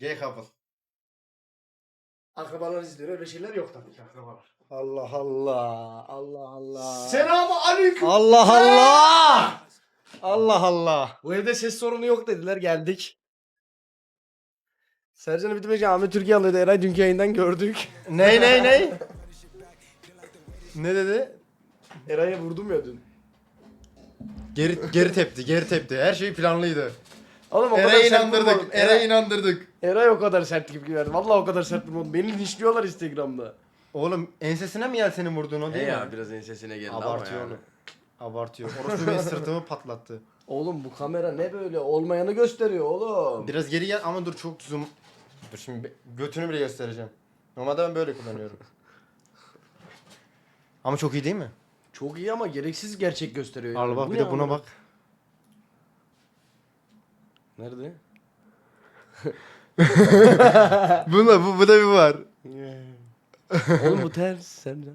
Gay couple. Akrabalar izliyor. Öyle şeyler yok tabii ki akrabalar. Allah Allah. Allah Allah. Selamun aleyküm. Allah Allah. Allah Allah. Bu evde ses sorunu yok dediler geldik. Sercan'ı bitirmek Ahmet Türkiye alıyordu. Eray dünkü yayından gördük. Ney ney ney? ne dedi? Eray'a vurdum ya dün. Geri, geri tepti, geri tepti. Her şey planlıydı. Oğlum o kadar Eray'ı sert inandırdık, vurmadım. Eray'ı Eray, inandırdık. Eray o kadar sert tepki verdi. Vallahi o kadar sert vurmadım. Beni linçliyorlar Instagram'da. Oğlum ensesine mi gel senin vurduğun o değil mi? biraz ensesine geldi Abartıyor onu. Abartıyor. Orası benim sırtımı patlattı. Oğlum bu kamera ne böyle olmayanı gösteriyor oğlum. Biraz geri gel ama dur çok zoom. Dur şimdi be- götünü bile göstereceğim. Normalde ben böyle kullanıyorum. ama çok iyi değil mi? Çok iyi ama gereksiz gerçek gösteriyor. yani. Al bak Bu bir ne de buna amına? bak. Nerede? Bunda bu, bu da bir var. Oğlum bu ters Sercan.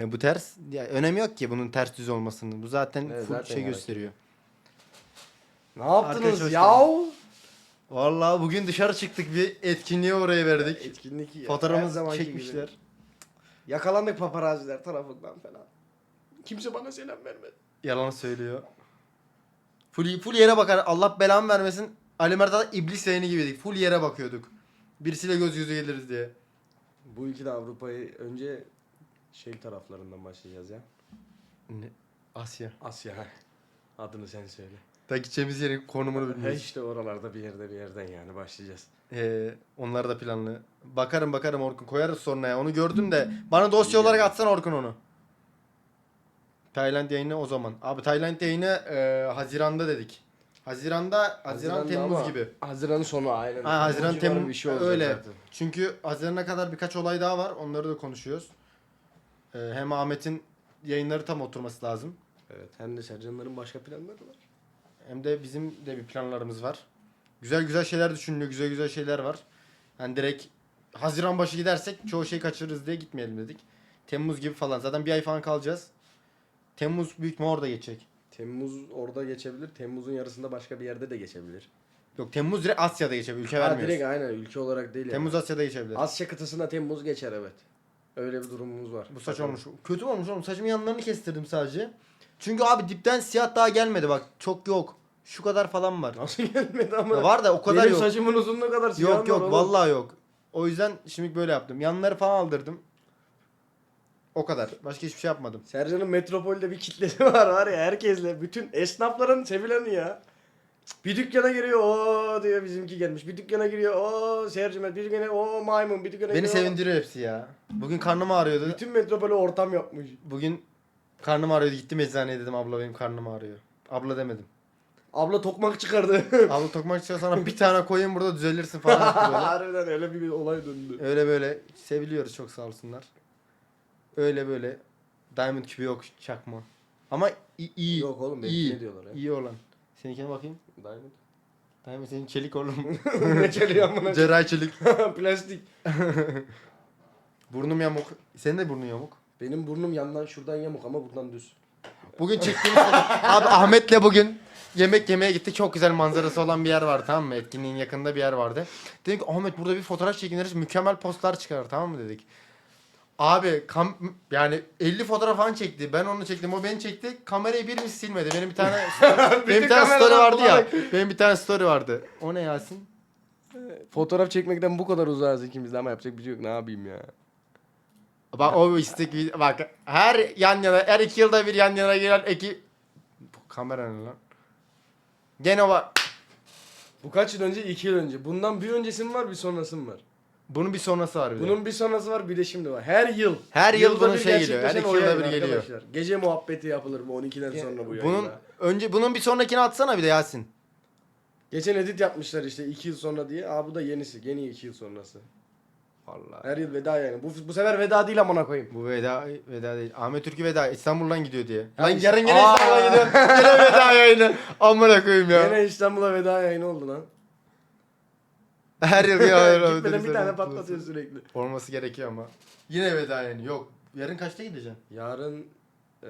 E, bu ters. Ya, önemi yok ki bunun ters düz olmasının. Bu zaten Evet, full zaten şey yarak. gösteriyor. Ne yaptınız Arkadaş hoş yahu? Vallahi bugün dışarı çıktık bir etkinliğe oraya verdik. Etkinlik ya. Her Fotoğrafımızı zamanki çekmişler. gibi. Yakalandık paparaziler tarafından falan. Kimse bana selam vermedi. Yalan söylüyor. Full, full yere bakar. Allah belamı vermesin. Ali Mert'e iblis yayını gibiydik. Full yere bakıyorduk. Birisiyle göz yüze geliriz diye. Bu iki de Avrupa'yı önce şey taraflarından başlayacağız ya. Ne? Asya. Asya. Adını sen söyle. Da gideceğimiz yerin konumunu He bilmiyoruz. işte oralarda bir yerde bir yerden yani başlayacağız. Ee, onlar da planlı. Bakarım bakarım Orkun. Koyarız sonra ya. Onu gördüm de. Bana dosya olarak atsan Orkun onu. Tayland yayını o zaman. Abi Tayland yayını e, Haziran'da dedik. Haziran'da, Haziran Haziran'da Temmuz ama gibi. Haziran'ın sonu aynen. Ha, Haziran, Temmuz bir şey olacak öyle. zaten. Çünkü Haziran'a kadar birkaç olay daha var. Onları da konuşuyoruz. Ee, hem Ahmet'in yayınları tam oturması lazım. Evet hem de Sercan'ların başka planları var. Hem de bizim de bir planlarımız var. Güzel güzel şeyler düşünülüyor. Güzel güzel şeyler var. Yani direkt Haziran başı gidersek çoğu şey kaçırırız diye gitmeyelim dedik. Temmuz gibi falan. Zaten bir ay falan kalacağız. Temmuz büyük mü orada geçecek. Temmuz orada geçebilir. Temmuz'un yarısında başka bir yerde de geçebilir. Yok Temmuz direkt Asya'da geçebilir. Ülke Ha, vermiyoruz. direkt aynen ülke olarak değil Temmuz yani. Asya'da geçebilir. Asya kıtasında Temmuz geçer evet. Öyle bir durumumuz var. Bu saç olmuş. Kötü olmuş oğlum. Saçımın yanlarını kestirdim sadece. Çünkü abi dipten siyah daha gelmedi bak. Çok yok. Şu kadar falan var. Nasıl gelmedi ama? Ya var da o kadar Benim yok. saçımın uzunluğu kadar siyah Yok var yok oğlum. vallahi yok. O yüzden şimdi böyle yaptım. Yanları falan aldırdım. O kadar. Başka hiçbir şey yapmadım. Sercan'ın metropolde bir kitlesi var var ya herkesle. Bütün esnafların sevileni ya. Bir dükkana giriyor o diyor bizimki gelmiş. Bir dükkana giriyor o Sercan bir dükkana o maymun bir dükkana Beni giriyor. sevindiriyor hepsi ya. Bugün karnım ağrıyordu. Bütün metropole ortam yapmış. Bugün karnım ağrıyordu. Gittim eczaneye dedim abla benim karnım ağrıyor. Abla demedim. Abla tokmak çıkardı. Abla tokmak çıkıyor sana bir tane koyayım burada düzelirsin falan. Harbiden öyle bir olay döndü. Öyle böyle seviliyoruz çok sağ olsunlar. Öyle böyle diamond küpü yok çakma. Ama i- iyi. Yok oğlum benimki iyi. ne diyorlar ya? İyi olan. Seninkine bakayım. Diamond. Diamond senin çelik oğlum. ne çeliyor amına? Cerrahi çelik. Plastik. Burnum yamuk. Senin de burnun yamuk. Benim burnum yandan şuradan yamuk ama buradan düz. Bugün çektiğimiz Abi Ahmet'le bugün yemek yemeye gittik. Çok güzel manzarası olan bir yer var tamam mı? Etkinliğin yakında bir yer vardı. Dedik ki Ahmet burada bir fotoğraf çekiniriz. Mükemmel postlar çıkar tamam mı dedik. Abi kam yani 50 fotoğraf falan çekti. Ben onu çektim. O beni çekti. Kamerayı birimiz silmedi. Benim bir tane benim bir tane story vardı ya. Benim bir tane story vardı. O ne Yasin? Fotoğraf çekmekten bu kadar uzağız ikimiz de ama yapacak bir şey yok. Ne yapayım ya? Bak o istek bak her yan yana her iki yılda bir yan yana gelen iki Bu kamera ne lan? Gene var. Bu kaç yıl önce? 2 yıl önce. Bundan bir öncesi mi var bir sonrası mı var? Bunun bir sonrası var bir de. Bunun bir sonrası var bir de şimdi var. Her yıl. Her yıl bunun şey geliyor. Her gerçekleşen iki o yılda yayın bir geliyor. arkadaşlar. Gece muhabbeti yapılır bu 12'den sonra bu yayında. Bunun önce bunun bir sonrakini atsana bir de Yasin. Geçen edit yapmışlar işte 2 yıl sonra diye. Aa bu da yenisi. Yeni 2 yıl sonrası. Vallahi. Her yıl veda yani. Bu, bu sefer veda değil amına koyayım. Bu veda veda değil. Ahmet Türkü veda İstanbul'dan gidiyor diye. Lan yarın gene Aa! İstanbul'a gidiyorum. Gene veda yayını. Amına koyayım ya. Yine İstanbul'a veda yayını oldu lan. Her yıl ya. Gitmeden bir tane patlatıyor sürekli. Olması gerekiyor ama. Yine veda yayını. Yok. Yarın kaçta gideceksin? Yarın eee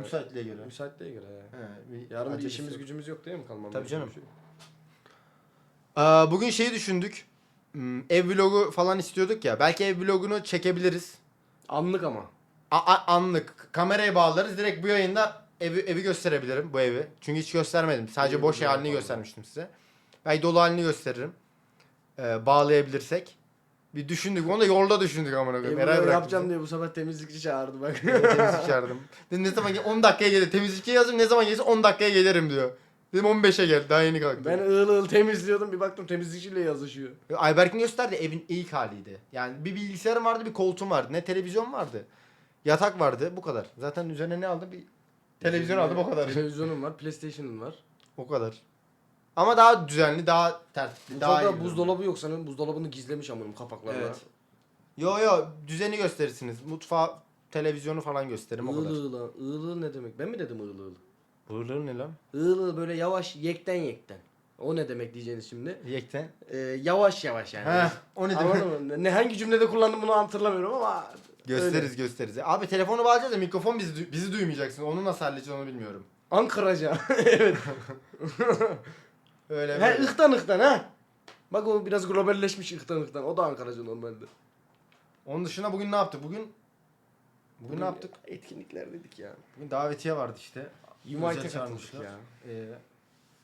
Müsaitliğe göre. müsaitliğe göre. he. He, bir Yarın bir acelesi işimiz yok. gücümüz yok değil mi kalmamız? Tabii canım. Bir şey. Aa, bugün şeyi düşündük. hmm, ev vlogu falan istiyorduk ya. Belki ev vlogunu çekebiliriz. Anlık ama. A- a- anlık kamerayı bağlarız. Direkt bu yayında evi, evi gösterebilirim bu evi. Çünkü hiç göstermedim. Sadece İyi, boş güzel halini yapalım. göstermiştim size. Belki dolu halini gösteririm. Ee, bağlayabilirsek. Bir düşündük. Onu da yolda düşündük amına koyayım. E, Eray bıraktı yapacağım bizi. diye bu sabah temizlikçi çağırdı bak. Temizlik çağırdım. Dedim ne zaman gel 10 dakikaya gelir. Temizlikçi yazdım ne zaman gelirse 10 dakikaya gelirim diyor. Dedim 15'e gel. Daha yeni kalktım. ben ığıl ığıl temizliyordum bir baktım temizlikçiyle yazışıyor. Ayberk'in gösterdi evin ilk haliydi. Yani bir bilgisayarım vardı bir koltuğum vardı. Ne televizyon vardı. Yatak vardı bu kadar. Zaten üzerine ne aldım? Bir televizyon aldım o kadar. Televizyonum var, PlayStation'ım var. O kadar. Ama daha düzenli, daha tertipli, daha iyi. Mutfakta buzdolabı yok sanırım. Buzdolabını gizlemiş amınım kapaklarla. Evet. Yo yo düzeni gösterirsiniz. Mutfağı, televizyonu falan gösteririm o kadar. ığıl. Iğıl ne demek? Ben mi dedim ığıl ığıl? Buraları ne lan? Iğıl ığıl böyle yavaş yekten yekten. O ne demek diyeceğiniz şimdi? Yekten. Ee, yavaş yavaş yani. Heh, o ne demek? Anladın mı? Ne hangi cümlede kullandım bunu hatırlamıyorum ama Gösteririz gösteririz. Abi telefonu bağlayacağız da mikrofon bizi, du- bizi duymayacaksın. Onu nasıl halledeceğiz onu bilmiyorum. Ankaraca. evet. Öyle He böyle. ıhtan ıhtan ha. Bak o biraz globalleşmiş ıhtan ıhtan. O da Ankaraca normalde. Onun dışında bugün ne yaptık? Bugün Bugün ne yaptık? Etkinlikler dedik ya. Bugün davetiye vardı işte. Invite'e Özel katıldık ya. Ee,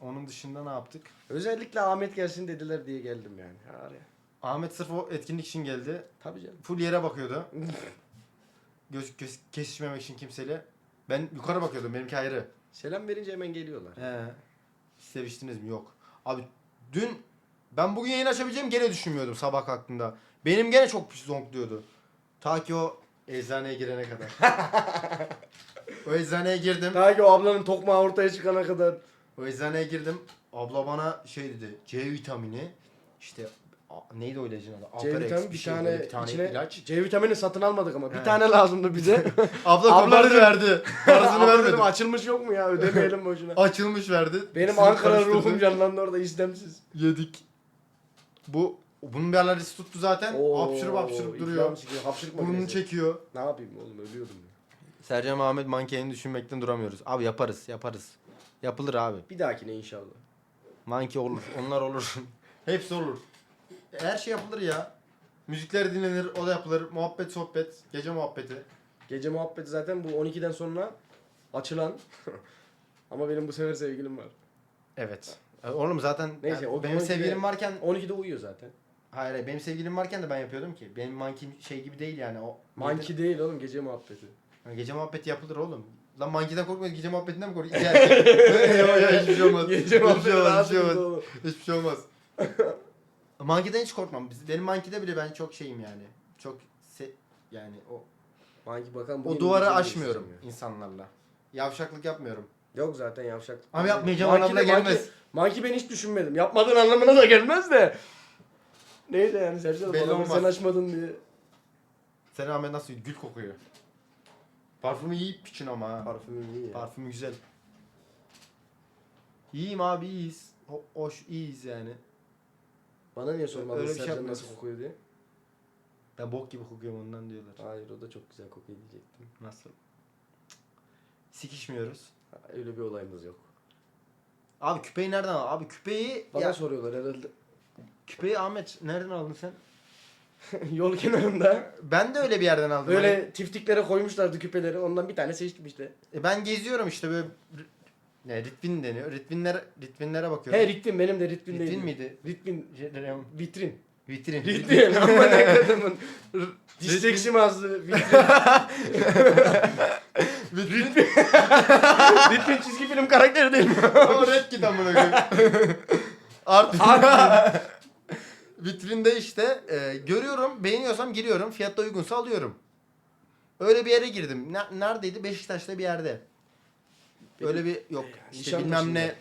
onun dışında ne yaptık? Özellikle Ahmet gelsin dediler diye geldim yani. Ha, araya. Ahmet sırf o etkinlik için geldi. Tabii canım. Full yere bakıyordu. Göz, göz kesişmemek için kimseyle. Ben yukarı bakıyordum. Benimki ayrı. Selam verince hemen geliyorlar. He. Seviştiniz mi? Yok. Abi dün ben bugün yayın açabileceğimi gene düşünmüyordum sabah kalktığımda. Benim gene çok pis zonkluyordu. Ta ki o eczaneye girene kadar. o eczaneye girdim. Daha ki o ablanın tokmağı ortaya çıkana kadar. O eczaneye girdim. Abla bana şey dedi. C vitamini işte neydi o ilacın adı? C Alperex vitamini bir şey tane, böyle bir tane içine ilaç. C vitamini satın almadık ama. Bir He. tane lazımdı bize. Abla Abla dedim- verdi. Parasını Abla vermedi. dedim açılmış yok mu ya ödemeyelim boşuna. Açılmış verdi. Benim İkisini Ankara karıştırdı. ruhum canlandı orada istemsiz. Yedik. Bu bunun bir alerjisi tuttu zaten. hapşırıp hapşırıp duruyor. Hapşırık Burnunu çekiyor. Ne yapayım oğlum ölüyordum ya. Sercan Ahmet mankenini düşünmekten duramıyoruz. Abi yaparız yaparız. Yapılır abi. Bir dahakine inşallah. Manki olur. Onlar olur. Hepsi olur. Her şey yapılır ya. Müzikler dinlenir. O da yapılır. Muhabbet sohbet. Gece muhabbeti. Gece muhabbeti zaten bu 12'den sonra açılan. Ama benim bu sefer sevgilim var. Evet. E, Oğlum zaten Neyse, yani o benim 12'de sevgilim varken 12'de uyuyor zaten. hayır, hayır benim sevgilim varken de ben yapıyordum ki. Benim mankim şey gibi değil yani o. Manki değil oğlum gece muhabbeti. Yani gece muhabbeti yapılır oğlum. Lan mankiden korkmuyor gece muhabbetinden mi korkuyor? İki yok yok hiçbir şey olmaz. Gece Hiçbir şey muhabbeti olmaz, daha hiçbir şey sıkıntı olmaz. oğlum. Hiçbir şey olmaz. Mankiden hiç korkmam. Biz- Benim mankide bile ben çok şeyim yani. Çok se yani o Manki bakan bu o gece aşmıyorum istemiyor. insanlarla. Yavşaklık yapmıyorum. Yok zaten yavşak. Ama yapmayacağım Manki anlamına de- manki- gelmez. Manki ben hiç düşünmedim. Yapmadığın anlamına da gelmez de. Neyse yani Sercan Belli bana olmaz. sen açmadın diye. Senin Ahmet nasıl gül kokuyor. Parfümü iyi piçin ama ha. Parfümün iyi ya. Parfümü güzel. İyiyim abi iyiyiz. Ho- hoş iyiyiz yani. Bana niye sormadın Öyle bir şey Sercan yapmıyorsun. nasıl kokuyor diye? Ben bok gibi kokuyorum ondan diyorlar. Hayır o da çok güzel kokuyor diyecektim. Nasıl? Sikişmiyoruz. Ha, Öyle bir olayımız yok. Abi küpeyi nereden aldın? Abi küpeyi Bana ya, soruyorlar herhalde. küpeyi Ahmet nereden aldın sen? Yol kenarında Ben de öyle bir yerden aldım. Hani- böyle tiftiklere koymuşlardı küpeleri. Ondan bir tane seçtim işte. E, ben geziyorum işte böyle ne Ritvin deniyor. Ritvinler Ritvinlere bakıyorum. He Ritvin benim de Ritvin Ritvin değil. miydi? Ritvin. Vitrin. Vitrin. Ritvin. Ama ne kadının. Disleksi azdı. Vitrin. Vitrin. Ritvin çizgi film karakteri değil mi? o red git amına koyayım. Artık. Vitrinde işte e, görüyorum, beğeniyorsam giriyorum, fiyatta uygunsa alıyorum. Öyle bir yere girdim. Ne- neredeydi? Beşiktaş'ta bir yerde. Öyle bir yok. işte Nişantaşı'nda. bilmem ne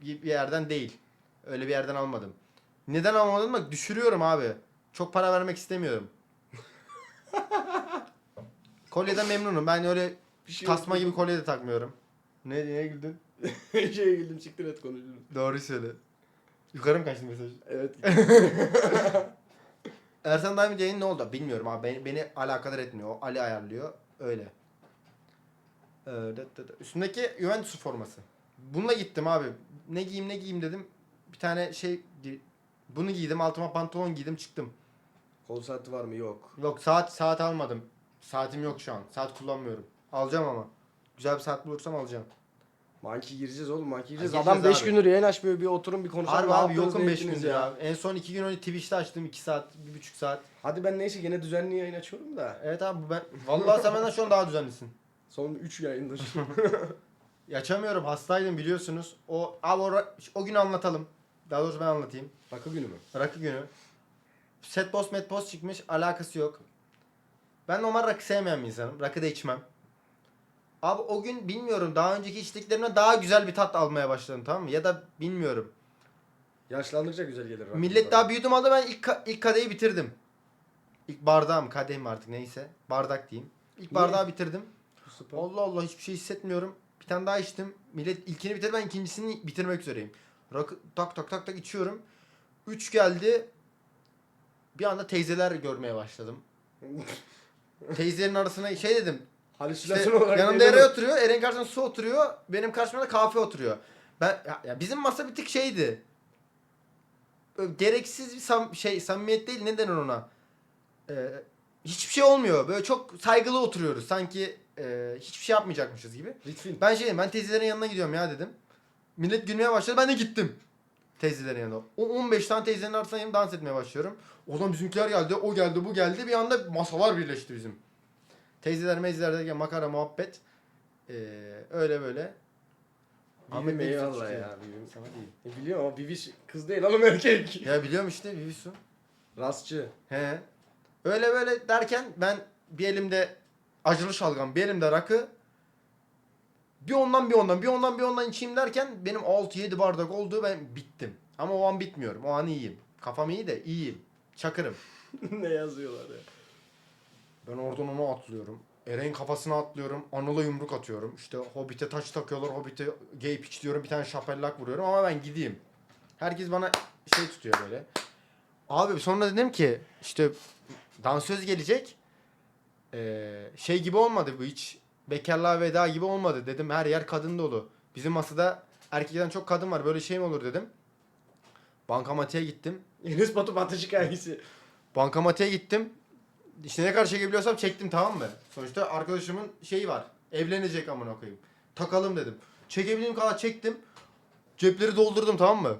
bir bir yerden değil. Öyle bir yerden almadım. Neden almadım? Bak düşürüyorum abi. Çok para vermek istemiyorum. Kolyeden memnunum. Ben öyle Bir şey tasma gibi kolye de takmıyorum. Ne neye güldün? Şeye güldüm siktir et konuşuruz. Doğru söyle. Yukarı mı kaçtı mesaj? Evet. Ersan Daimi yayın ne oldu? Bilmiyorum abi. Beni, beni alakadar etmiyor. O Ali ayarlıyor. Öyle. Ee. Üstümdeki Juventus forması. Bununla gittim abi. Ne giyeyim ne giyeyim dedim. Bir tane şey Bunu giydim altıma pantolon giydim çıktım. Kol saati var mı? Yok. Yok saat saat almadım. Saatim yok şu an. Saat kullanmıyorum. Alacağım ama. Güzel bir saat bulursam alacağım. Manki gireceğiz oğlum manki gireceğiz. Ha, Adam gireceğiz 5 abi. gündür yayın açmıyor bir oturun bir konuşalım. Harbi abi yokum ne 5 ettiniz gündür ya. En son 2 gün önce Twitch'te açtım 2 saat, 1,5 saat. Hadi ben neyse gene düzenli yayın açıyorum da. Evet abi ben vallahi sen benden şu an daha düzenlisin. Son 3 yayındır. Açamıyorum hastaydım biliyorsunuz. O abi o, o günü anlatalım. Daha doğrusu ben anlatayım. Rakı günü mü? Rakı günü. Set post met post çıkmış alakası yok. Ben normal rakı sevmeyen bir insanım. Rakı da içmem. Abi o gün bilmiyorum daha önceki içtiklerimden daha güzel bir tat almaya başladım tamam mı? Ya da bilmiyorum. Yaşlandıkça güzel gelir rakı. Millet daha büyüdüm aldı ben ilk, ka- ilk kadehi bitirdim. İlk bardağım kadehim artık neyse. Bardak diyeyim. İlk Niye? bardağı bitirdim. Süper. Allah Allah hiçbir şey hissetmiyorum. Bir tane daha içtim. Millet ilkini bitirdi ben ikincisini bitirmek üzereyim. Rakı tak tak tak tak içiyorum. Üç geldi. Bir anda teyzeler görmeye başladım. Teyzelerin arasına şey dedim. İşte Halüsinasyon olarak yanımda. Eren oturuyor. Eren karşısında su oturuyor. Benim karşımda da kahve oturuyor. Ben ya, ya bizim masa bir tık şeydi. Böyle gereksiz bir sam- şey samimiyet değil ne denir ona? Ee, hiçbir şey olmuyor. Böyle çok saygılı oturuyoruz. Sanki e, hiçbir şey yapmayacakmışız gibi. Ritfin. Ben şey ben teyzelerin yanına gidiyorum ya dedim. Millet gülmeye başladı. Ben de gittim. Teyzelerin yanına. O 15 tane teyzenin arasına inip dans etmeye başlıyorum. O zaman bizimkiler geldi. O geldi bu geldi. Bir anda masalar birleşti bizim. Teyzeler meyzeler derken makara muhabbet. Ee, öyle böyle. Ahmet Bey eyvallah tutuyor. ya. Bibim. Sana değil. E biliyorum ama Bibi kız değil oğlum erkek. Ya biliyorum işte Vivisu. Rastçı. He. Öyle böyle derken ben bir elimde acılı şalgam, bir elimde rakı. Bir ondan bir ondan, bir ondan bir ondan içeyim derken benim 6-7 bardak oldu ben bittim. Ama o an bitmiyorum. O an iyiyim. Kafam iyi de iyiyim. Çakırım. ne yazıyorlar ya. Ben oradan onu atlıyorum. Eren kafasına atlıyorum. Anıl'a yumruk atıyorum. İşte Hobbit'e taç takıyorlar. Hobbit'e gay pitch diyorum. Bir tane şapellak vuruyorum ama ben gideyim. Herkes bana şey tutuyor böyle. Abi sonra dedim ki işte dansöz gelecek. Ee, şey gibi olmadı bu hiç. Bekarlığa veda gibi olmadı. Dedim her yer kadın dolu. Bizim masada erkekten çok kadın var. Böyle şey mi olur dedim. Bankamatiğe gittim. Enes Batu Batışık hangisi? Bankamatiğe gittim. İşte ne kadar çekebiliyorsam çektim tamam mı? Sonuçta arkadaşımın şeyi var. Evlenecek amına koyayım. Takalım dedim. Çekebildiğim kadar çektim. Cepleri doldurdum tamam mı?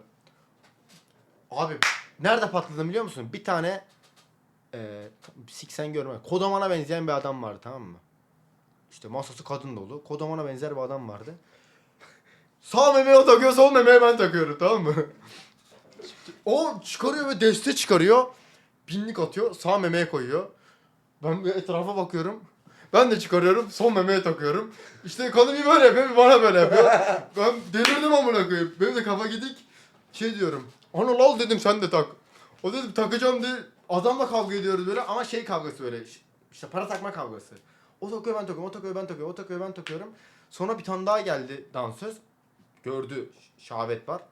Abi nerede patladım biliyor musun? Bir tane e, siksen görme. Kodaman'a benzeyen bir adam vardı tamam mı? İşte masası kadın dolu. Kodaman'a benzer bir adam vardı. Sağ memeye o takıyor, sol memeye ben takıyorum tamam mı? O çıkarıyor ve deste çıkarıyor. Binlik atıyor. Sağ memeye koyuyor. Ben bir etrafa bakıyorum. Ben de çıkarıyorum. Son memeye takıyorum. İşte kadın bir böyle yapıyor, bir bana böyle yapıyor. ben delirdim amına koyayım. Benim de kafa gidik. Şey diyorum. Ana lol dedim sen de tak. O dedim takacağım diye adamla kavga ediyoruz böyle ama şey kavgası böyle. İşte para takma kavgası. O takıyor ben takıyorum, o takıyor ben takıyorum, o takıyor ben takıyorum. Sonra bir tane daha geldi dansöz. Gördü şahvet var.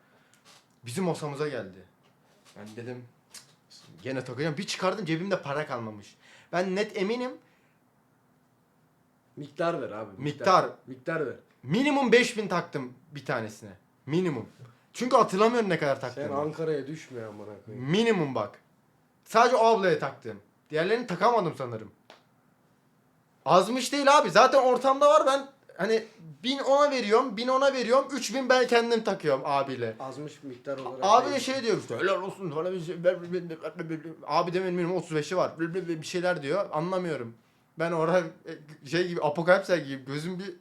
Bizim masamıza geldi. Ben dedim "Cık, gene takacağım. Bir çıkardım cebimde para kalmamış. Ben net eminim Miktar ver abi. Miktar. Miktar ver. minimum 5000 taktım bir tanesine. Minimum. Çünkü hatırlamıyorum ne kadar Sen taktığımı. Ankara'ya düşme amına koyayım. Minimum bak. Sadece o ablaya taktım. Diğerlerini takamadım sanırım. Azmış değil abi. Zaten ortamda var ben hani bin ona veriyorum, bin ona veriyorum, 3000 ben kendim takıyorum abiyle. Azmış miktar olarak. Abi de şey diyor işte helal olsun falan bir şey. Abi demenin minimum 35'i var. Bir şeyler diyor. Anlamıyorum. Ben orada şey gibi apokalipsler gibi gözüm bir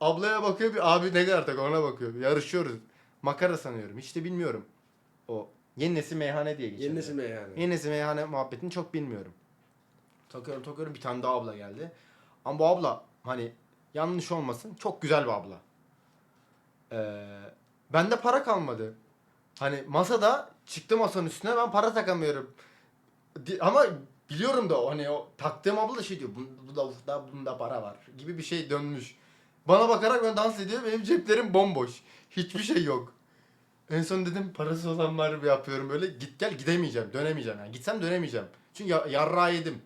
ablaya bakıyor bir abi ne kadar tak ona bakıyor. Yarışıyoruz. Makara sanıyorum. Hiç de bilmiyorum. O yeni nesil meyhane diye geçiyor. Yeni nesil mi yani? Yeni nesil meyhane muhabbetini çok bilmiyorum. Takıyorum takıyorum bir tane daha abla geldi. Ama bu abla hani yanlış olmasın çok güzel bir abla. Ee, bende para kalmadı. Hani masada çıktı masanın üstüne ben para takamıyorum. Di- Ama biliyorum da o hani o taktığım abla da şey diyor. Bunda, bunda, bunda para var gibi bir şey dönmüş. Bana bakarak ben dans ediyor. Benim ceplerim bomboş. Hiçbir şey yok. En son dedim parası olan var yapıyorum böyle. Git gel gidemeyeceğim. Dönemeyeceğim. Yani gitsem dönemeyeceğim. Çünkü ya, yarrağı yedim.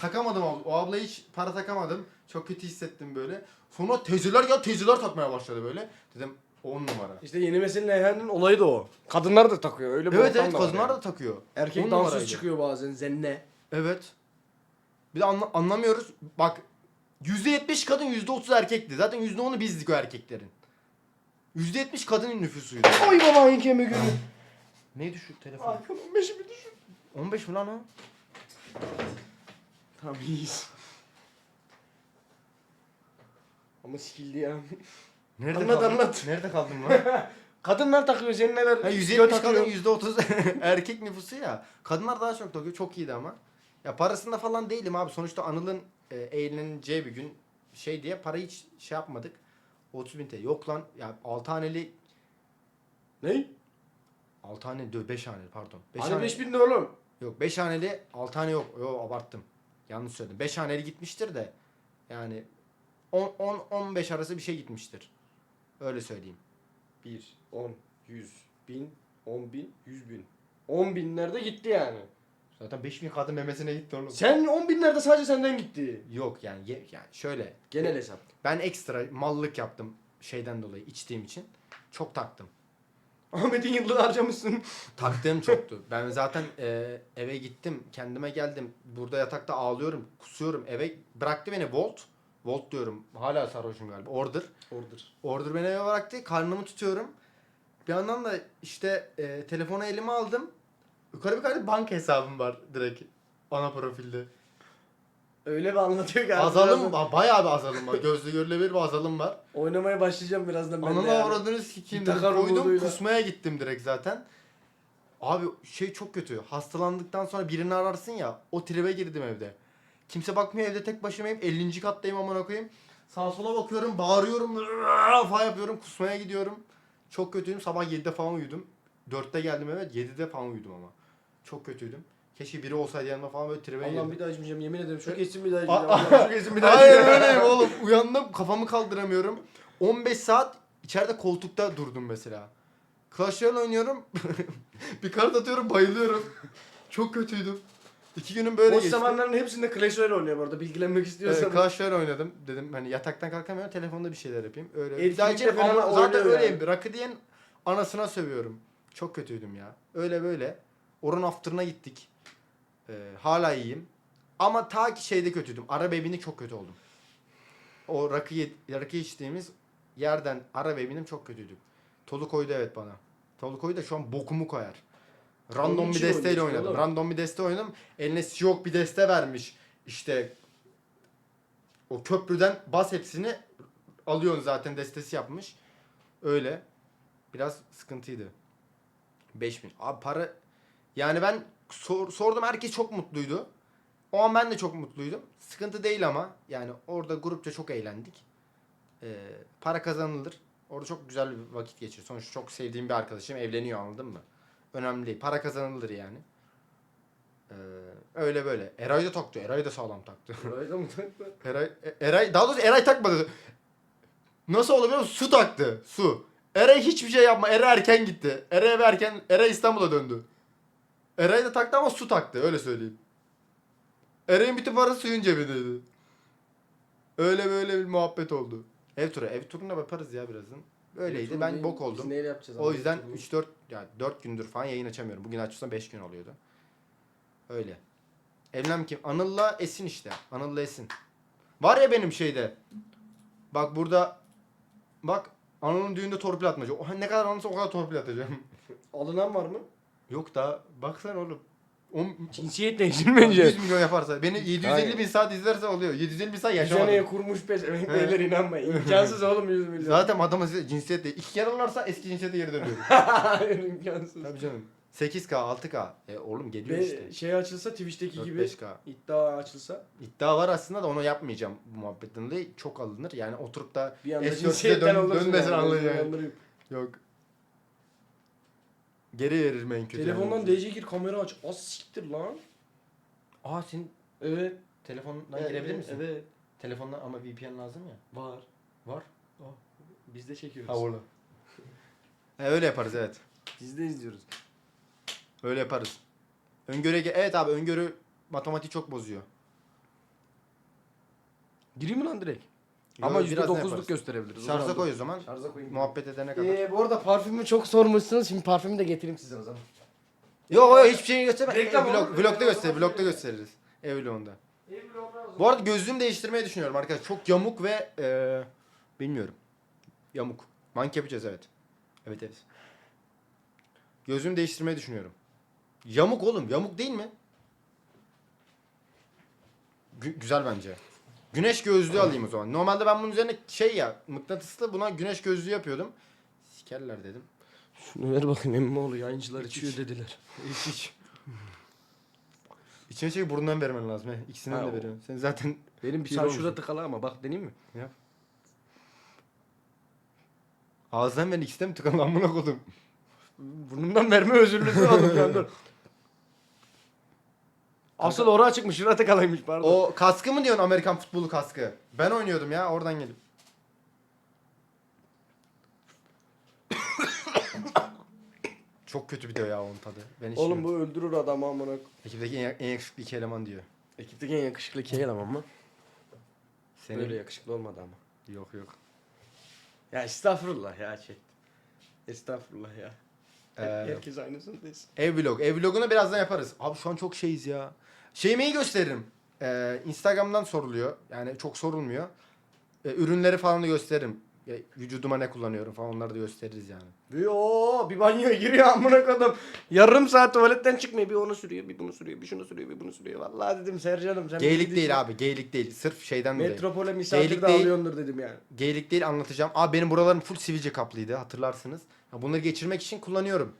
Takamadım o, o abla hiç para takamadım. Çok kötü hissettim böyle. Sonra teyzeler ya teyzeler takmaya başladı böyle. Dedim 10 numara. İşte yeni Meselin Eyhan'ın olayı da o. Kadınlar da takıyor. Öyle bir Evet ortam evet da var kadınlar yani. da takıyor. Erkek dansöz numaraydı. çıkıyor bazen zenne. Evet. Bir de anla- anlamıyoruz. Bak %70 kadın %30 erkekti. Zaten %10'u bizdik o erkeklerin. %70 kadının nüfusuydu. Oy babayın kemiği günü. Ne düşük telefon? iPhone 15'i bir düşün. 15 mi lan o? Tamam iyiyiz. Ama sikildi ya. Nerede Anlat, kaldın? anlat. Nerede kaldın lan? Kadınlar takıyor zenneler. ha, göt 170 takıyor. kadın %30 erkek nüfusu ya. Kadınlar daha çok takıyor. Çok iyiydi ama. Ya parasında falan değilim abi. Sonuçta Anıl'ın e, eğleneceği bir gün şey diye para hiç şey yapmadık. 30 bin TL. Yok lan ya 6 haneli Ne? 6 haneli 5 haneli pardon. 5 Hani 5000 de oğlum. Yok 5 haneli 6 hane yok. Yok abarttım. Yanlış söyledim. 5 haneli gitmiştir de yani 10 10 15 arası bir şey gitmiştir. Öyle söyleyeyim. 1, 10, 100, 1000, 10 bin, 100 bin. 10 binlerde gitti yani. Zaten 5000 kadın memesine gitti oğlum. Sen 10 binlerde sadece senden gitti. Yok yani ye- yani şöyle Genel hesap. ben ekstra mallık yaptım şeyden dolayı içtiğim için. Çok taktım. Ahmet'in yıllığını harcamışsın. Taktığım çoktu. Ben zaten e, eve gittim, kendime geldim. Burada yatakta ağlıyorum, kusuyorum. Eve bıraktı beni Volt. Volt diyorum. Hala sarhoşum galiba. Order. Order. Order beni eve bıraktı. Karnımı tutuyorum. Bir yandan da işte e, telefonu elime aldım. Yukarı bir tane banka hesabım var direkt. Ana profilde. Öyle bir anlatıyor ki. Azalım, ba- bayağı bir azalım var. Gözle görülebilir bir azalım var. Oynamaya başlayacağım birazdan ben de Ananı yani. avradını sikeyim dedim. takar Koydum umuduyla. kusmaya gittim direkt zaten. Abi şey çok kötü. Hastalandıktan sonra birini ararsın ya. O tribe girdim evde. Kimse bakmıyor evde tek başımayım. 50. kattayım amına koyayım. Sağa sola bakıyorum, bağırıyorum, "Rrrr!" falan yapıyorum, kusmaya gidiyorum. Çok kötüydüm. Sabah 7'de falan uyudum. 4'te geldim eve, 7'de falan uyudum ama. Çok kötüydüm. Keşke biri olsaydı yanımda falan böyle tribe Allah'ım girdim. bir daha içmeyeceğim yemin ederim. Şu geçsin bir daha içmeyeceğim. Şu geçsin bir daha Hayır içmeyeceğim. öyleyim oğlum. Uyandım kafamı kaldıramıyorum. 15 saat içeride koltukta durdum mesela. Clash Royale oynuyorum. bir kart atıyorum bayılıyorum. Çok kötüydüm. İki günüm böyle Boş geçti. zamanların hepsinde Clash Royale oynuyor bu arada bilgilenmek istiyorsan. Evet, Clash Royale oynadım. Dedim hani yataktan kalkamıyorum telefonda bir şeyler yapayım. Öyle. Etkinlikte Daha için falan ama zaten oynuyor öyleyim. yani. Rakı diyen anasına sövüyorum. Çok kötüydüm ya. Öyle böyle. Orun after'ına gittik. Ee, hala iyiyim. Ama ta ki şeyde kötüydüm. Ara bebini çok kötü oldum. O rakı, ye- rakı içtiğimiz yerden ara bebinim çok kötüydü. Tolu koydu evet bana. Tolu koydu da şu an bokumu koyar. Random bir oynuyorsun oynadım. oğlum. Random bir deste oynadım. Eline siyok bir deste vermiş. İşte o köprüden bas hepsini alıyorsun zaten destesi yapmış. Öyle. Biraz sıkıntıydı. 5000. Abi para yani ben sor- sordum herkes çok mutluydu. O an ben de çok mutluydum. Sıkıntı değil ama yani orada grupça çok eğlendik. Ee, para kazanılır. Orada çok güzel bir vakit geçir. Sonuçta çok sevdiğim bir arkadaşım evleniyor anladın mı? Önemli değil. Para kazanılır yani. Ee, öyle böyle. Eray da taktı. Eray da sağlam taktı. Öyle mi taktı? Eray, E- Eray daha doğrusu Eray takmadı. Nasıl oldu biliyor musun? Su taktı. Su. Eray hiçbir şey yapma. Eray erken gitti. Eray erken Eray İstanbul'a döndü. Eray da taktı ama su taktı öyle söyleyeyim. Eray'ın bütün parası suyun cebindeydi. Öyle böyle bir muhabbet oldu. Ev turu. Ev turunu da yaparız ya birazdan. Öyleydi. Ben bok oldum. neyle yapacağız? O yüzden Anlatın. 3-4 yani 4 gündür falan yayın açamıyorum. Bugün açsam 5 gün oluyordu. Öyle. Evlen kim? Anıl'la Esin işte. Anıl'la Esin. Var ya benim şeyde. Bak burada bak Anıl'ın düğünde torpil atmaca. O, ne kadar anılsa o kadar torpil atacağım. Alınan var mı? Yok da baksana oğlum. On, Cinsiyet değiştirmeyince. 100 milyon yaparsa. Beni 750 Hayır. bin saat izlerse oluyor. 750 bin saat yaşamadım. kurmuş pezevenk beyler inanmayın. İmkansız oğlum 100 milyon. Zaten adama size cinsiyet değil. İki kere alırsa eski cinsiyete geri dönüyorum. Hayır imkansız. Tabii canım. 8K 6K. E oğlum geliyor Ve işte. şey açılsa Twitch'teki gibi 4-5K. iddia açılsa İddia var aslında da onu yapmayacağım bu muhabbetten dolayı. Çok alınır. Yani oturup da bir anda S4'e cinsiyetten dön, dönmesin yani. anlayın yani. Yok. Geri veririm en kötü. Telefondan yani. DC gir kamera aç. Az siktir lan. Aa senin Evet. telefondan Evet, girebilir misin? Evet. Telefondan ama VPN lazım ya. Var. Var. Biz de çekiyoruz. Ha orada. E, öyle yaparız evet. Biz de izliyoruz. Öyle yaparız. Öngörü evet abi öngörü matematiği çok bozuyor. Gireyim mi lan direkt? Ama Yo, biraz ne %9'luk yaparız? gösterebiliriz. Şarja zaman koy o zaman. Şarja koyayım. Muhabbet edene kadar. Ee, bu arada parfümü çok sormuşsunuz. Şimdi parfümü de getireyim size o zaman. Yok yok hiçbir şey gösterme. Reklam Vlog, olur. vlogda göster, vlogda gösteririz. Ev vlogunda. Bu arada gözlüğümü değiştirmeyi düşünüyorum arkadaşlar. Çok yamuk ve eee bilmiyorum. Yamuk. Mank yapacağız evet. Evet evet. Gözlüğümü değiştirmeyi düşünüyorum. Yamuk oğlum. Yamuk değil mi? Gü- güzel bence. Güneş gözlüğü alayım o zaman. Normalde ben bunun üzerine şey ya mıknatıslı buna güneş gözlüğü yapıyordum. Sikerler dedim. Şunu ver bakayım emmoğlu yayıncılar İç, içiyor iç. dediler. İç iç. İçine şey burundan vermen lazım he. İkisinden Ha, de o- veriyorum. Sen zaten Benim Pir sağ olmuş. şurada tıkalı ama bak deneyeyim mi? ağızdan ben ikisi de mi tıkandı amına koydum. Burnumdan verme özürlüsü aldım ya dur. Asıl oraya çıkmış şurada tıkalıymış pardon. O kaskı mı diyorsun Amerikan futbolu kaskı? Ben oynuyordum ya oradan gelip. Çok kötü bir de ya onun tadı. Ben Oğlum bu öldürür adamı amına. Ekipteki en, en yakışıklı iki eleman diyor. Ekipteki en yakışıklı iki eleman ama. Senin... Böyle yakışıklı olmadı ama. Yok yok. Ya estağfurullah ya çek. Estağfurullah ya. Ee, Herkes aynısındayız. Ev vlog. Ev vlogunu birazdan yaparız. Abi şu an çok şeyiz ya. Şeymeyi gösteririm. Ee, Instagram'dan soruluyor. Yani çok sorulmuyor. Ee, ürünleri falan da gösteririm. Ya, vücuduma ne kullanıyorum falan onları da gösteririz yani. Yo bir banyoya giriyor amına koydum. Yarım saat tuvaletten çıkmıyor. Bir onu sürüyor, bir bunu sürüyor, bir şunu sürüyor, bir bunu sürüyor. Vallahi dedim Sercan'ım sen Geylik değil abi. Geylik değil. Sırf şeyden dolayı. Metropole misafir Geylik de değil. alıyordur dedim yani. Geylik değil anlatacağım. Abi benim buralarım full sivilce kaplıydı hatırlarsınız. Ya bunları geçirmek için kullanıyorum.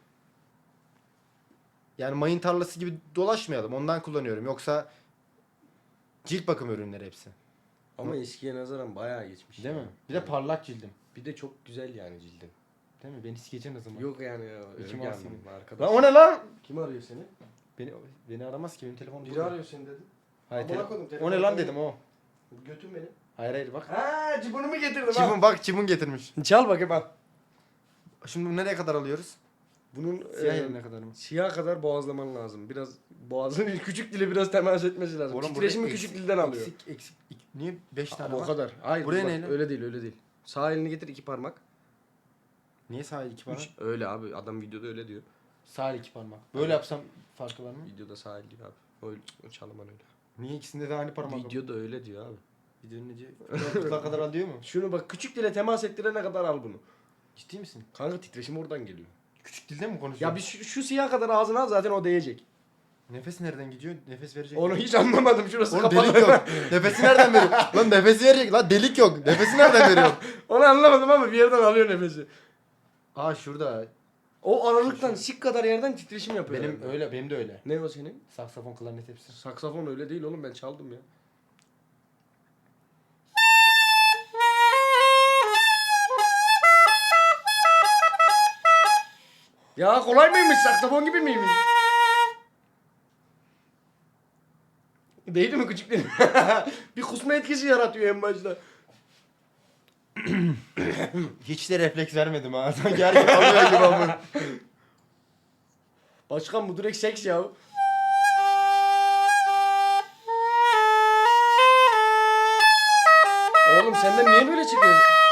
Yani mayın tarlası gibi dolaşmayalım. Ondan kullanıyorum. Yoksa cilt bakım ürünleri hepsi. Ama eskiye nazaran bayağı geçmiş. Değil ya. mi? Bir de parlak cildim. Bir de çok güzel yani cildin. Değil mi? Beni sikeceksin o zaman. Yok yani ya. Mahsini. gelmem arkadaş. Lan o ne lan? Kim arıyor seni? Beni beni aramaz ki benim telefonum. Biri arıyor seni dedi. Hayır, tele- koydum, O ne lan dedim o. Götün beni. Hayır hayır bak. Ha cibunumu getirdim ha. Çimun bak çimun getirmiş. Çal bakayım bak. Şimdi nereye kadar alıyoruz? Bunun Siyah e, yerine kadar mı? siyah kadar boğazlaman lazım. Biraz boğazın küçük dili biraz temas etmesi lazım. Oğlum Titreşimi burada küçük eksik- dilden alıyor. Eksik eksik. ik- Niye 5 tane o var? kadar. Hayır Buraya bak, neyle? öyle değil öyle değil. Sağ elini getir iki parmak. Niye sağ el iki parmak? Üç. Öyle abi adam videoda öyle diyor. Sağ el iki parmak. Böyle yapsam farkı var mı? Videoda sağ el gibi abi. Öyle çalıman öyle. Niye ikisinde de aynı parmak? Videoda öyle diyor abi. Videonun nece? Kulak kadar alıyor mu? Şunu bak küçük dile temas ettirene kadar al bunu. Ciddi misin? Kanka titreşim oradan geliyor. Küçük dilde mi konuşuyor? Ya bir şu, şu siyah kadar ağzına al zaten o değecek. Nefes nereden gidiyor? Nefes verecek. Onu hiç anlamadım şurası Oğlum kapalı. delik yok. Nefesi nereden veriyor? Lan nefesi verecek. Lan delik yok. Nefesi nereden veriyor? Onu anlamadım ama bir yerden alıyor nefesi. Aa şurada. O aralıktan sik kadar yerden titreşim yapıyor. Benim herhalde. öyle benim de öyle. Ne o senin? Saksafon klarnet hepsi. Saksafon öyle değil oğlum ben çaldım ya. Ya kolay mıymış saksafon gibi miymiş? Değdi mi küçük değil Bir kusma etkisi yaratıyor en başta. Hiç de refleks vermedim ha. Sanki herkes alıyor gibi ama. Başkan bu direkt seks ya. Oğlum senden niye böyle çıkıyor?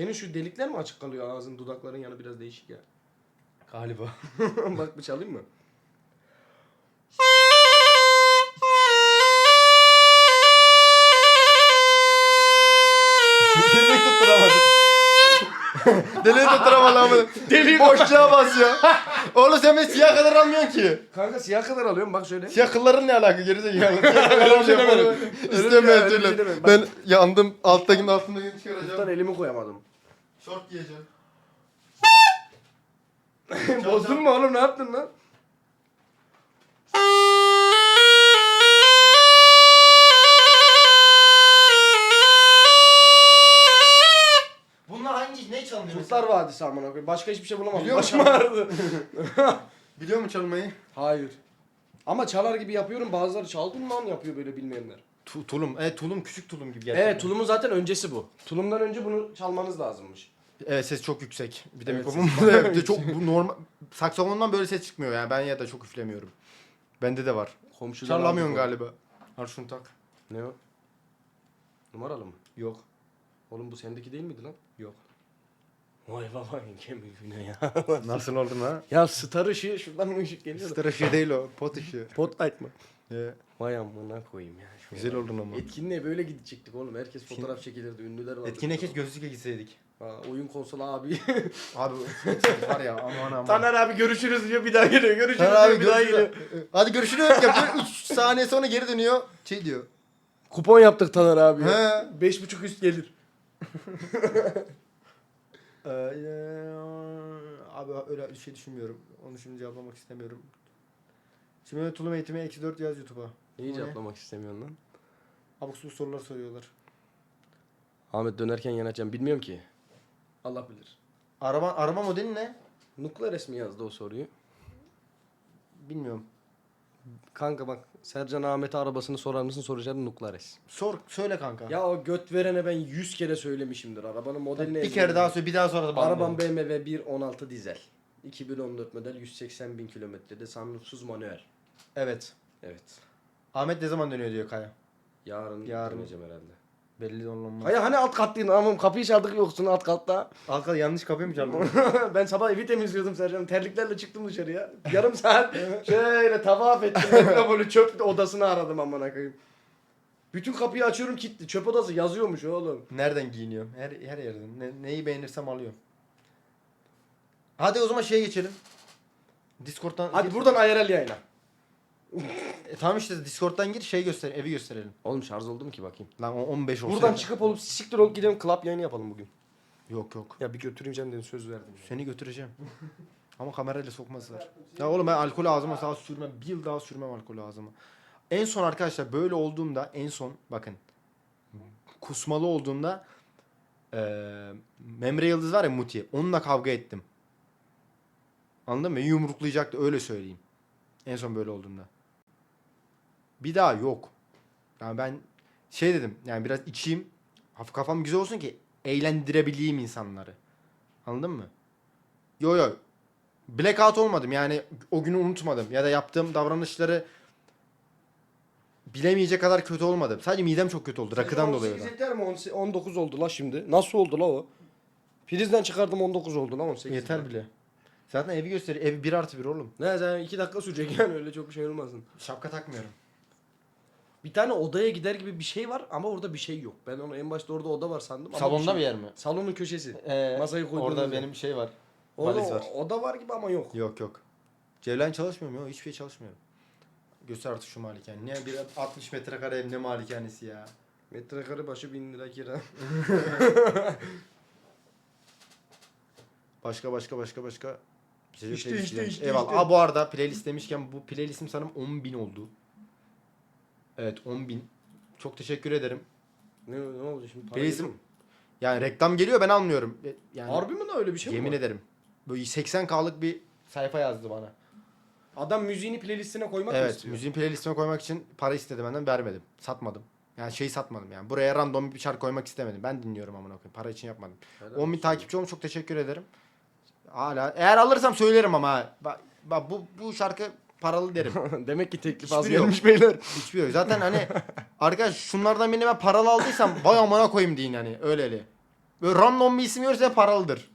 Senin şu delikler mi açık kalıyor ağzın dudakların yanı biraz değişik ya. Galiba. Bak bir çalayım mı? Deliği tutturamadı. Deliği tutturamadı ama. Deliği boşluğa bas ya. Oğlum sen beni siyah kadar almıyorsun ki. Kanka siyah kadar alıyorum bak şöyle. Siyah kılların ne alaka gerizekalı? Öyle bir şey demedim. Öyle bir- İstemiyorum öyle bir şey demedim. Ben yandım alttakinin altındakini çıkaracağım. elimi koyamadım. Şort giyeceğim. Bozdun mu oğlum ne yaptın lan? Bunlar hangi ne çalınıyor? Kurtlar Vadisi amına koyayım. Başka hiçbir şey bulamadım. Biliyor musun? Başım ağrıdı. Biliyor musun çalmayı? Hayır. Ama çalar gibi yapıyorum. Bazıları çaldın lan yapıyor böyle bilmeyenler. Tu- tulum. Evet tulum küçük tulum gibi gerçekten. Evet tulumun zaten öncesi bu. Tulumdan önce bunu çalmanız lazımmış. Evet ses çok yüksek. Bir de Evet, mikrofon. Bir de çok bu normal saksafondan böyle ses çıkmıyor yani. Ben ya da çok üflemiyorum. Bende de var. Komşudan Çalamıyorsun aldık galiba. Al şunu tak. onu. Ne o? Numaralı mı? Yok. Oğlum bu sendeki değil miydi lan? Yok. Vay baba kemiğine ya. Nasıl oldu lan? ya star ışığı şuradan mı ışık geliyor? da? Star ışığı değil o. Pot ışığı. Spotlight mı? Ee, Vay amına koyayım ya. Güzel oldun ama. Etkinliğe böyle gidecektik oğlum. Herkes fotoğraf çekilirdi. Ünlüler vardı. Etkinliğe keşke gözlükle gitseydik. Ha, oyun konsolu abi. Abi var ya aman aman. Taner abi görüşürüz diyor bir daha geliyor. Görüşürüz Taner diyor abi bir daha görüşürüz. geliyor. Hadi görüşürüz yapıyor. 3 saniye sonra geri dönüyor. Şey diyor. Kupon yaptık Taner abi. He. Beş buçuk üst gelir. Ee, abi öyle bir şey düşünmüyorum. Onu şimdi cevaplamak istemiyorum. Şimdi tulum eğitimi eksi 4 yaz YouTube'a. Neyi cevaplamak istemiyorsun lan? Abuk subuk sorular soruyorlar. Ahmet dönerken yanacağım. Bilmiyorum ki. Allah bilir. Araba araba modeli ne? Nukleer resmi yazdı o soruyu. Bilmiyorum. Kanka bak Sercan Ahmet'e arabasını sorar mısın soracağım Nuklares. Sor söyle kanka. Ya o göt verene ben 100 kere söylemişimdir. Arabanın modelini bir kere daha söyle bir daha sonra da bana Arabam verin. BMW 1.16 dizel. 2014 model 180 bin kilometrede sunroofsuz manuel. Evet. Evet. Ahmet ne zaman dönüyor diyor Kaya. Yarın, Yarın. döneceğim herhalde. Belli olmaz. Hayır hani alt katlıydın amım kapıyı çaldık yoksun alt katta. Alkal yanlış kapıyı mı çaldın? ben sabah evi temizliyordum Sercan. Terliklerle çıktım dışarıya. Yarım saat şöyle tavaf ettim. Metropolü çöp odasını aradım amına koyayım. Bütün kapıyı açıyorum kilitli. Çöp odası yazıyormuş oğlum. Nereden giyiniyorum? Her her yerden. Ne- neyi beğenirsem alıyorum. Hadi o zaman şeye geçelim. Discord'dan Hadi buradan IRL yayına. E, tamam işte Discord'dan gir şey göster, evi gösterelim. Oğlum şarj oldu mu ki bakayım. Lan o 15 olsun. Buradan çıkıp olup siktir olup gidelim club yayını yapalım bugün. Yok yok. Ya bir götüreceğim dedim söz verdim. Seni götüreceğim. Ama kamerayla sokmazlar. Ya oğlum ben alkol ağzıma daha sürmem. Bir yıl daha sürmem alkol ağzıma. En son arkadaşlar böyle olduğumda en son bakın kusmalı olduğumda eee Memre Yıldız var ya Muti. Onunla kavga ettim. Anladın mı? Yumruklayacaktı öyle söyleyeyim. En son böyle olduğumda. Bir daha yok. Yani ben şey dedim yani biraz içeyim. Hafif kafam güzel olsun ki eğlendirebileyim insanları. Anladın mı? Yo yo. Blackout olmadım yani o günü unutmadım ya da yaptığım davranışları bilemeyecek kadar kötü olmadım. Sadece midem çok kötü oldu. Rakıdan dolayı. o da. yeter mi? 19 oldu la şimdi. Nasıl oldu la o? Prizden çıkardım 19 oldu la 18. Yeter bile. Zaten evi gösteriyor. Ev 1 artı 1 oğlum. Ne sen 2 dakika sürecek yani öyle çok bir şey olmasın. Şapka takmıyorum. Bir tane odaya gider gibi bir şey var ama orada bir şey yok. Ben onu en başta orada oda var sandım. ama Salonda bir bir şey- yer mi? Salonun köşesi. Ee, Masayı koyduğumuz Orada yer. benim şey var. Orada valiz var. oda var gibi ama yok. Yok yok. Cevlen çalışmıyorum ya. Hiçbir şey çalışmıyorum. Göster artık şu malikane. Niye bir 60 metrekare ev ne malikanesi ya. Metrekare başı 1000 lira kira. Başka başka başka başka. İşte, İşte, playlist işte, izlemiş. işte, Eyvallah. işte. Aa bu arada playlist demişken bu playlistim sanırım 10.000 oldu. Evet 10.000. Çok teşekkür ederim. ne, ne oldu şimdi? Para Playlistim geliyor mu? yani reklam geliyor ben almıyorum. E, Yani Harbi mi la öyle bir şey yemin mi? var? ederim. Böyle 80k'lık bir sayfa yazdı bana. Adam müziğini playlistine koymak mı Evet, istiyor? müziğin playlistime koymak için para istedi benden vermedim. Satmadım. Yani şeyi satmadım yani. Buraya random bir şarkı koymak istemedim. Ben dinliyorum amına koyayım. Para için yapmadım. Helal 10 bin olsun. takipçi olmuş çok teşekkür ederim. Hala eğer alırsam söylerim ama ha. Bak, bak bu bu şarkı paralı derim. Demek ki teklif Hiçbiri az yok. gelmiş beyler. Hiçbir yok. Zaten hani arkadaş şunlardan birini ben paralı aldıysam vay amına koyayım deyin yani öyleli. Böyle random bir isim görürse paralıdır.